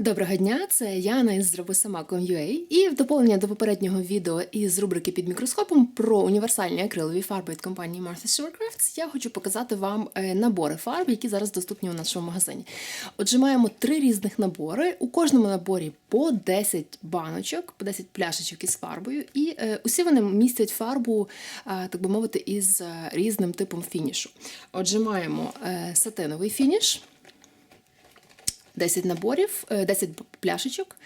Доброго дня, це Яна із Зробосама.com.ua і в доповнення до попереднього відео із рубрики під мікроскопом про універсальні акрилові фарби від компанії Martha Stewart Crafts я хочу показати вам е, набори фарб, які зараз доступні у нашому магазині. Отже, маємо три різних набори. У кожному наборі по 10 баночок, по 10 пляшечок із фарбою, і е, усі вони містять фарбу, е, так би мовити, із різним типом фінішу. Отже, маємо сатиновий фініш. 10 наборів, е, 10 пляшечок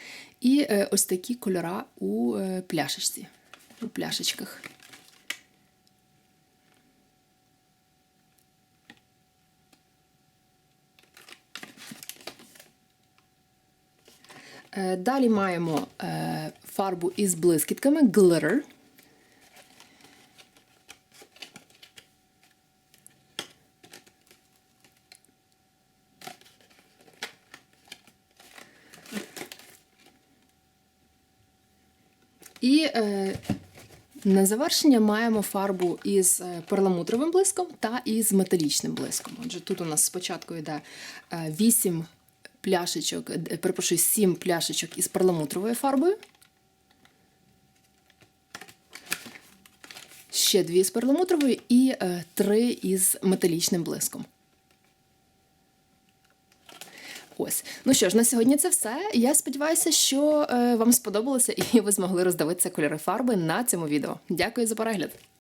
і е, ось такі кольора у е, пляшечці, у пляшечках. Е, Далі маємо е, фарбу із блискітками Glitter. І е, на завершення маємо фарбу із е, перламутровим блиском та із металічним блиском. Отже, тут у нас спочатку йде 8 пляшечок, е, перепрошую, 7 пляшечок із перламутровою фарбою. Ще дві з перламутровою і е, три із металічним блиском. Ось, ну що ж, на сьогодні це все. Я сподіваюся, що е, вам сподобалося і ви змогли роздивитися кольори фарби на цьому відео. Дякую за перегляд!